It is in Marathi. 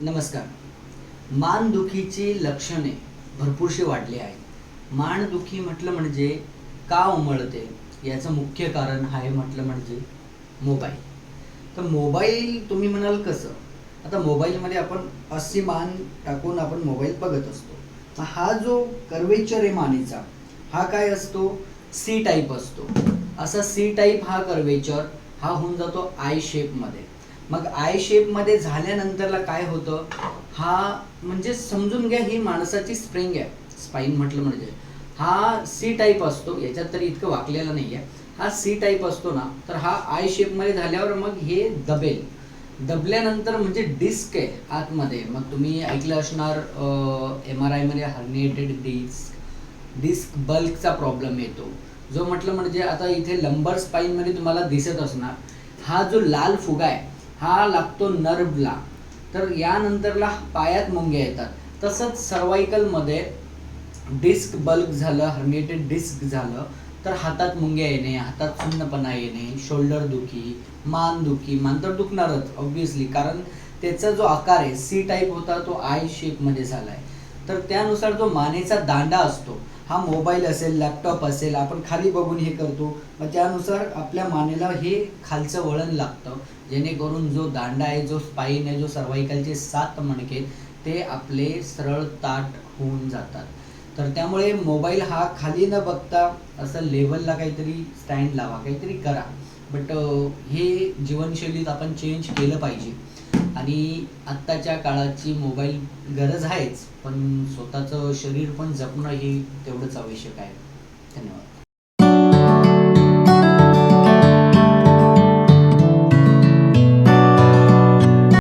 नमस्कार. मानदुखीची लक्षणे भरपूरशी वाढली आहेत. मानदुखी म्हटलं म्हणजे का उमळते? याचं मुख्य कारण आहे म्हटलं म्हणजे मोबाईल. तर मोबाईल तुम्ही म्हणाल कसं? आता मोबाईलमध्ये आपण अस्सी मान टाकून आपण मोबाईल बघत असतो. हा जो कर्वेचर आहे मानेचा हा काय असतो? सी टाईप असतो. असा सी टाईप हा कर्वेचर हा होऊन जातो आय शेपमध्ये. मग आय शेपमध्ये झाल्यानंतरला काय होतं? हा म्हणजे समजून घ्या ही माणसाची स्प्रिंग आहे. स्पाईन म्हटलं म्हणजे. हा सी टाईप असतो याच्यात तरी इतकं वाकलेलं नाही आहे हा सी टाईप असतो ना तर हा आय शेपमध्ये झाल्यावर मग हे दबेल. दबल्यानंतर म्हणजे डिस्क आहे आतमध्ये. मग तुम्ही ऐकलं असणार एम आर आयमध्ये हर्निएटेड डिस्क डिस्क बल्कचा प्रॉब्लेम येतो. जो म्हटलं म्हणजे आता इथे लंबर स्पाईनमध्ये तुम्हाला दिसत असणार. हा जो लाल फुगा आहे हा लागतो नर्वला तर यानंतरला पायात मुंग्या येतात. तसंच सर्वायकलमध्ये डिस्क बल्क झालं हर्निएटेड डिस्क झालं तर हातात मुंग्या येणे हातात सुन्नपणा येणे शोल्डर दुखी मान दुखी मान तर दुखणारच ऑब्विसली कारण त्याचा जो आकार आहे सी टाईप होता तो आय शेपमध्ये झाला आहे तर त्यानुसार जो मानेचा दांडा असतो. हा मोबाईल असेल लॅपटॉप असेल आपण खाली बघून हे करतो. मग त्यानुसार आपल्या मानेला हे खालचं वळण लागतं. जेणेकरून जो दांडा आहे जो स्पाईन आहे जो सर्वाइकलचे सात मणके ते आपले सरळ ताट होऊन जातात. तर त्यामुळे मोबाईल हा खाली न बघता असं लेवलला काहीतरी स्टँड लावा काहीतरी करा. बट हे जीवनशैलीत आपण चेंज केलं पाहिजे. आणि आत्ताच्या काळाची मोबाईल गरज आहेच पण स्वतःचं शरीर पण जपणं हे तेवढंच आवश्यक आहे. धन्यवाद.